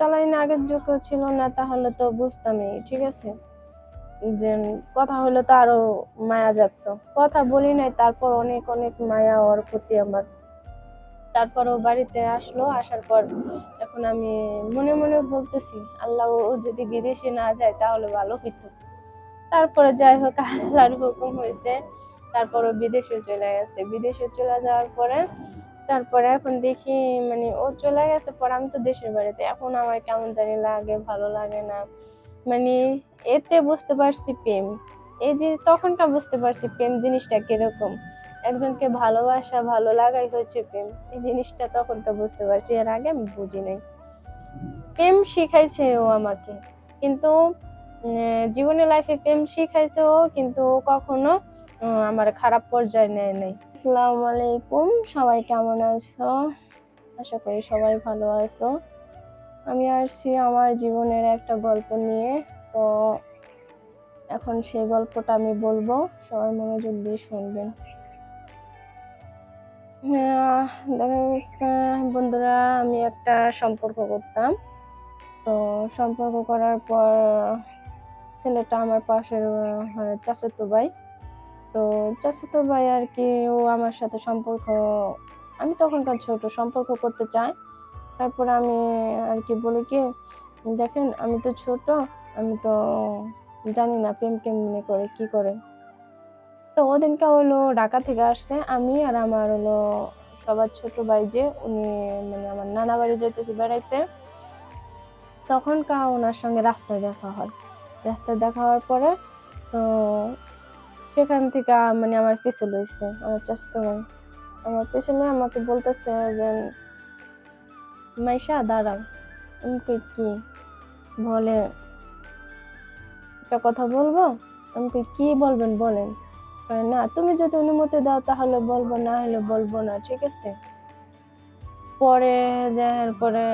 চালাইন আগের যোগ্য ছিল না, তাহলে তো বুঝতামই, ঠিক আছে? যে কথা হলে তো আরও মায়া জাগতো। কথা বলি নাই, তারপর অনেক অনেক মায়া ওর প্রতি আমার। তারপর ও বাড়িতে আসলো, আসার পর এখন আমি মনে মনে বলতেছি, আল্লাহ ও যদি বিদেশে না যায় তাহলে ভালো হইতো। তারপরে যাই হোক, আল্লাহর হুকুম হয়েছে তারপর ও বিদেশে চলে গেছে। বিদেশে চলে যাওয়ার পরে তারপরে এখন দেখি মানে ও চলে গেছে পর আমি তো দেশের বাড়িতে। এখন আমার কেমন জানি লাগে, ভালো লাগে না। মানে এতে বুঝতে পারছি প্রেম। এই যে তখনকার বুঝতে পারছি প্রেম জিনিসটা কীরকম। একজনকে ভালোবাসা, ভালো লাগাই হয়েছে প্রেম। এই জিনিসটা তখনকার বুঝতে পারছি, এর আগে আমি বুঝি নাই। প্রেম শিখাইছে ও আমাকে। কিন্তু জীবনে লাইফে প্রেম শিখাইছে ও, কিন্তু কখনো আমার খারাপ পর্যায়ে নেয় নাই। আসসালামু আলাইকুম। সবাই কেমন আছো? আশা করি সবাই ভালো আছো। আমি আসছি আমার জীবনের একটা গল্প নিয়ে। তো এখন সেই গল্পটা আমি বলব। সবাই মনোযোগ দিয়ে শুনবেন। দেখা গেছে, বন্ধুরা, আমি একটা সম্পর্ক করতাম। তো সম্পর্ক করার পর ছেলেটা আমার পাশের চাচাতো ভাই তো চাচাতো ভাই আর কি, ও আমার সাথে সম্পর্ক, আমি তখনকার ছোট, সম্পর্ক করতে চাই। তারপর আমি আর কি বলি কি, দেখেন আমি তো ছোট, আমি তো জানি না প্রেম কেমনে করে, কি করে। তো ওদিনকে হলো ঢাকা থেকে আসছে, আমি আর আমার হলো সবার ছোট ভাই যে, উনি মানে আমার নানা বাড়ি যেতেছে বেড়াইতে। তখন কা ওনার সঙ্গে রাস্তায় দেখা হয়। রাস্তায় দেখা হওয়ার পরে তো সেখান থেকে মানে আমার পিছু লইছে, আমার চাষতো আমার পেছনে আমাকে বলতেছে যে, মাইশা, দাঁড়াও। আমি কি বলে একটা কথা বলব? আমি কি বলবেন বলেন। না, তুমি যদি অনুমতি দাও তাহলে বলব, না হলে বলব না, ঠিক আছে? পরে যাওয়ার পরে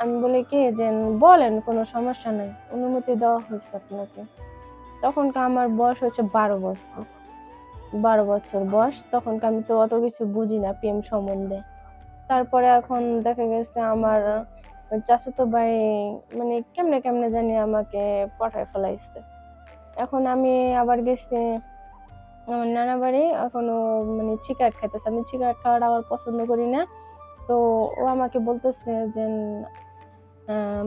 আমি বলি কি যে, বলেন, কোনো সমস্যা নাই। অনুমতি দেওয়া হয়েছে আপনাকে। তখনকার আমার বয়স হচ্ছে বারো বছর। বারো বছর বয়স, তখনকার আমি তো অত কিছু বুঝি না প্রেম সম্বন্ধে। তারপরে এখন দেখা গেছে আমার চাচাতো ভাই মানে কেমনে কেমনে জানি আমাকে পাঠায় ফেলাইছে। এখন আমি আবার গেছি আমার নানা বাড়ি, এখনও মানে সিগারেট খাইতেছে। আমি সিগারেট খাওয়াটা আবার পছন্দ করি না। তো ও আমাকে বলতেছে যে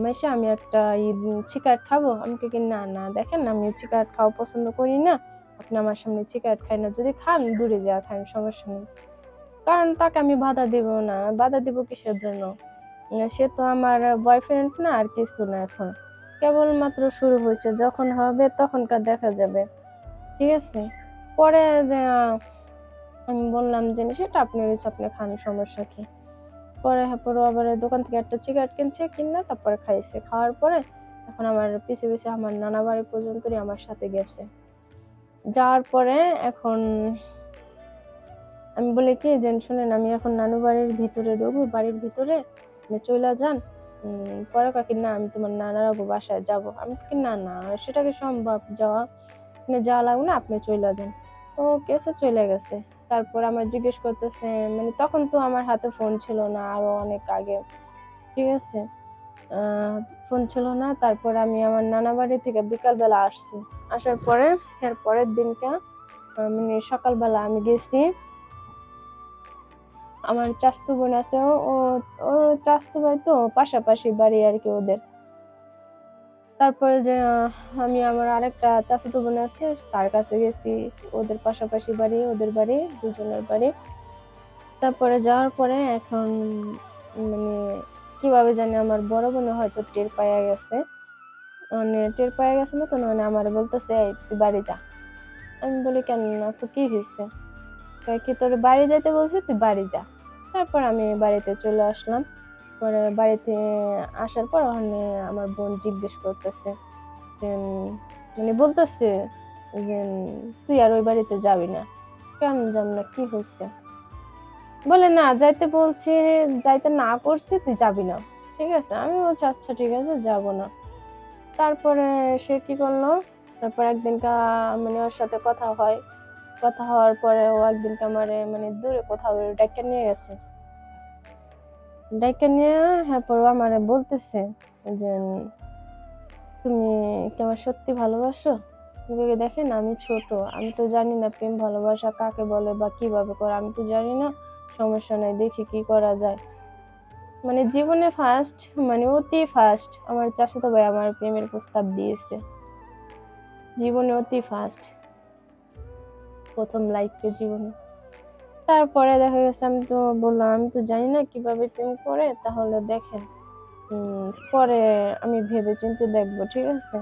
মেশা আমি একটা সিগারেট খাব। আমি কি না না, দেখেন আমি সিগারেট খাওয়া পছন্দ করি না। আপনি আমার সামনে সিগারেট খাই না, যদি খান, দূরে যা খান, সমস্যা নেই। কারণ তাকে আমি বাধা দিব না। বাধা দিব কিসের জন্য? সে তো আমার বয়ফ্রেন্ড না, আর কিছু না এখন। কেবলমাত্র শুরু হয়েছে, যখন হবে তখনকার দেখা যাবে। ঠিক আছে? পরে যে আমি বললাম যে, সেটা আপনি রয়েছে, আপনি খান, সমস্যা কি? পরে পরে আবার দোকান থেকে একটা সিগারেট কিনছে, কিনে তারপরে খাইছে। খাওয়ার পরে এখন আমার পিছে পিছে আমার নানা বাড়ি পর্যন্তই আমার সাথে গেছে। যাওয়ার পরে এখন আমি বলি কি যে শুনেন, আমি এখন নানু বাড়ির ভিতরে ঢুকবো বাড়ির ভিতরে চলে যান। পরে কাকি না, আমি তোমার নানার আবু বাসায় যাব। আমি কি, না না, সেটা কি সম্ভব? যাওয়া আপনি যাওয়া লাগবে না, আপনি চলে যান। ও কেসে চলে গেছে। তারপর আমার জিজ্ঞেস করতেছে মানে তখন তো আমার হাতে ফোন ছিল না, আরও অনেক আগে। ঠিক আছে? ফোন ছিল না। তারপর আমি আমার নানা বাড়ি থেকে বিকালবেলা আসছি। আসার পরে, এর পরের দিনটা মানে সকালবেলা আমি গেছি। আমার চাস্তু বোন আছে, ও, ও- চাস্তু ভাই তো পাশাপাশি বাড়ি আর কি ওদের। তারপরে যে, আমি আমার আরেকটা চাচাতো বোন আছে, তার কাছে গেছি, ওদের পাশাপাশি বাড়ি, ওদের বাড়ি, দুজনের বাড়ি। তারপরে যাওয়ার পরে এখন মানে কীভাবে জানি আমার বড় বোন হয়তো টের পাইয়া গেছে। টের পাইয়া গেছে মতন মানে আমার বলতেছে "এই, তুই বাড়ি যা। আমি বলি কেন আপু কি হয়েছে কি তোর বাড়ি যাইতে বলছি তুই বাড়ি যা। তারপর আমি বাড়িতে চলে আসলাম। পরে বাড়িতে আসার পর ওখানে আমার বোন জিজ্ঞেস করতেছে মানে বলতেছে যে তুই আর ওই বাড়িতে যাবি না। কেন যাব না কি হচ্ছে বলে না যাইতে বলছি যাইতে না করছি তুই যাবি না। ঠিক আছে? আমি বলছি আচ্ছা ঠিক আছে যাব না। তারপরে সে কি করল? তারপর একদিনকা মানে ওর সাথে কথা হয়। কথা হওয়ার পরে ও একদিনকে আমার মানে দূরে কোথাও ডাক্তার নিয়ে গেছে। ডাক্তার নিয়ে হ্যাঁ পর আমার বলতেছে যে, তুমি কি আমার সত্যি ভালোবাসো? দেখেন, আমি ছোট। আমি তো জানি না প্রেম ভালোবাসা কাকে বলে বা কীভাবে করে। আমি তো জানি না। সমস্যা নাই, দেখি কি করা যায়। মানে জীবনে ফার্স্ট মানে অতি ফার্স্ট আমার চাচাতো ভাই আমার প্রেমের প্রস্তাব দিয়েছে। জীবনে অতি ফার্স্ট প্রথম লাইফে জীবনে। তারপরে দেখা গেছে আমি তো বললাম, আমি তো জানি না কীভাবে প্রেম করে, তাহলে দেখেন পরে আমি ভেবে চিন্তে দেখব, ঠিক আছে?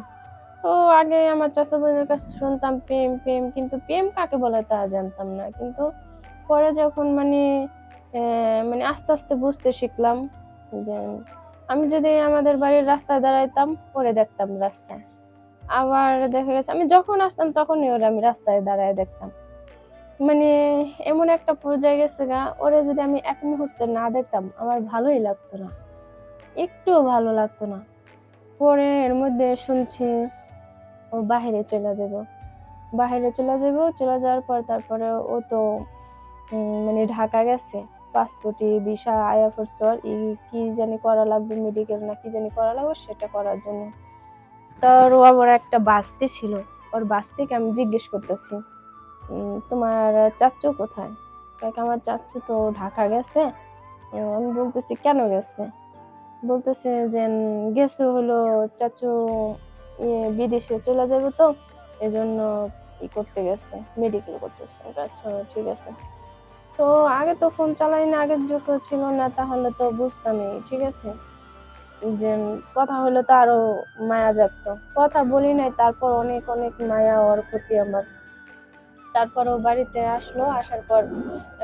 তো আগে আমার চাচা বোনের কাছে শুনতাম প্রেম প্রেম, কিন্তু প্রেম কাকে বলে তা জানতাম না। কিন্তু পরে যখন মানে মানে আস্তে আস্তে বুঝতে শিখলাম যে আমি যদি আমাদের বাড়ির রাস্তায় দাঁড়াইতাম, পরে দেখতাম রাস্তায়। আবার দেখা গেছে, আমি যখন আসতাম তখনই ওরা আমি রাস্তায় দাঁড়ায় দেখতাম। মানে এমন একটা পর্যায়ে গেছে গা, ওরে যদি আমি এক মুহূর্তে না দেখতাম, আমার ভালোই লাগতো না। একটুও ভালো লাগতো না। পরে এর মধ্যে শুনছি, ও বাহিরে চলে যাব। বাহিরে চলে যাব, চলে যাওয়ার পর তারপরে ও তো মানে ঢাকা গেছে। পাসপোর্টে ভিসা আয়াফর চল ই কি জানি করা লাগবে মেডিকেল না কি জানি করা লাগবে, সেটা করার জন্য। তার ও আবার একটা বাস্তি ছিল। ওর বাস্তিকে আমি জিজ্ঞেস করতেছি তোমার চাচু কোথায়? কারণ আমার চাচু তো ঢাকা গেছে। আমি বলতেছি, কেন গেছে? বলতেছে যে গেছে হলো চাচু বিদেশে চলে যাবে তো, এজন্য ই করতে গেছে মেডিকেল করতেছে। আচ্ছা ঠিক আছে। তো আগে তো ফোন চালাই না, আগের যুগ ছিল না, তাহলে তো বুঝতামই, ঠিক আছে? যে কথা হলে তো আরও মায়া জাগতো। কথা বলি নাই, তারপর অনেক অনেক মায়া ওর প্রতি আমার। তারপর ও বাড়িতে আসলো, আসার পর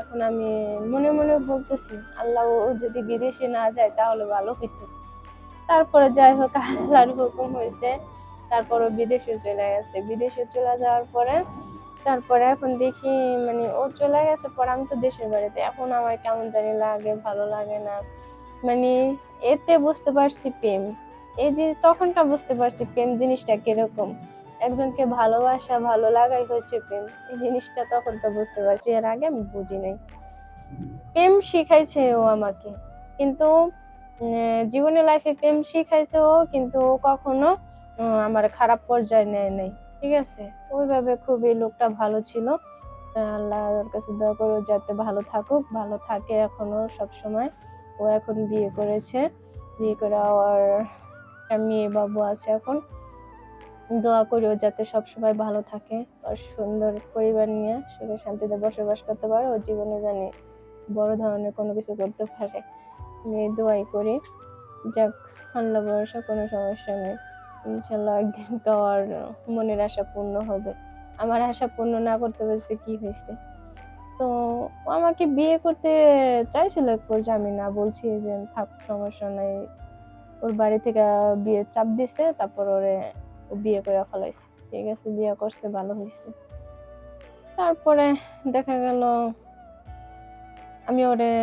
এখন আমি মনে মনে বলতেছি, আল্লাহ, ও যদি বিদেশে না যায়, তাহলে ভালো হইতো। তারপরে যাই হোক, আল্লাহর হুকুম হয়েছে তারপর ও বিদেশে চলে গেছে। বিদেশে চলে যাওয়ার পরে তারপরে এখন দেখি মানে ও চলে গেছে পর আমি তো দেশের বাড়িতে। এখন আমার কেমন জানি লাগে, ভালো লাগে না। মানে এতে বুঝতে পারছি প্রেম। এই যে তখনটা বুঝতে পারছি প্রেম জিনিসটা কীরকম। একজনকে ভালোবাসা, ভালো লাগাই হচ্ছে প্রেম। এই জিনিসটা তখনকার বুঝতে পারছি, এর আগে আমি বুঝি নাই। প্রেম শিখাইছে ও আমাকে। কিন্তু জীবনে লাইফে প্রেম শিখাইছে ও, কিন্তু কখনো আমার খারাপ পর্যায়ে নেয় নাই। ঠিক আছে? ওইভাবে খুবই লোকটা ভালো ছিল। আল্লাহর কাছে দোয়া করো যাতে ভালো থাকুক, ভালো থাকে এখনও সব সময় ও এখন বিয়ে করেছে। বিয়ে করে আর মেয়ে বাবু আছে এখন। দোয়া করি ও যাতে সবসময় ভালো থাকে। আর সুন্দর পরিবার নিয়ে সুখে শান্তিতে বসবাস করতে পারে। ও জীবনে জানি বড় ধরনের কোনো কিছু করতে পারে। আমি দোয়াই করি। যাক, আল্লাহ ভরসা, কোনো সমস্যা নেই। ইনশাল্লাহ একদিন কার মনের আশা পূর্ণ হবে। আমার আশা পূর্ণ না করতে পেরেছে কি হয়েছে। তো আমাকে বিয়ে করতে চাইছিল পর্যায়ে, আমি না বলছি যে, থাক, সমস্যা নাই। ওর বাড়ি থেকে বিয়ের চাপ দিছে, তারপর ওরে ও বিয়ে করে ফেলাইছে। ঠিক আছে, বিয়ে করতে ভালো হয়েছে। তারপরে দেখা গেল, আমি ওরে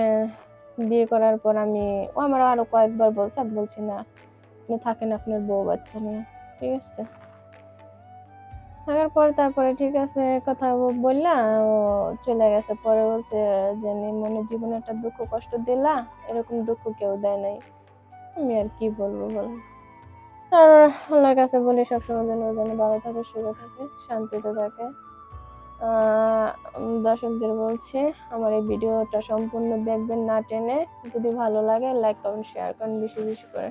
বিয়ে করার পর আমি, ও আমার আরও কয়েকবার বলছে বলছি, না আপনি থাকেন আপনার বউ বাচ্চা নিয়ে, ঠিক আছে? থাকার পর তারপরে ঠিক আছে, কথা বললা ও চলে গেছে। পরে বলছে যে মনে জীবনে একটা দুঃখ কষ্ট দিলা, এরকম দুঃখ কেউ দেয় নাই। আমি আর কি বলব বল? তার আল্লাহর কাছে বলি, সবসময় যেন ও যেন ভালো থাকে সুখে থাকে, শান্তিতে থাকে। দর্শকদের বলছি, আমার এই ভিডিওটা সম্পূর্ণ দেখবেন না টেনে। যদি ভালো লাগে লাইক কমেন্ট শেয়ার করেন বেশি বেশি করে।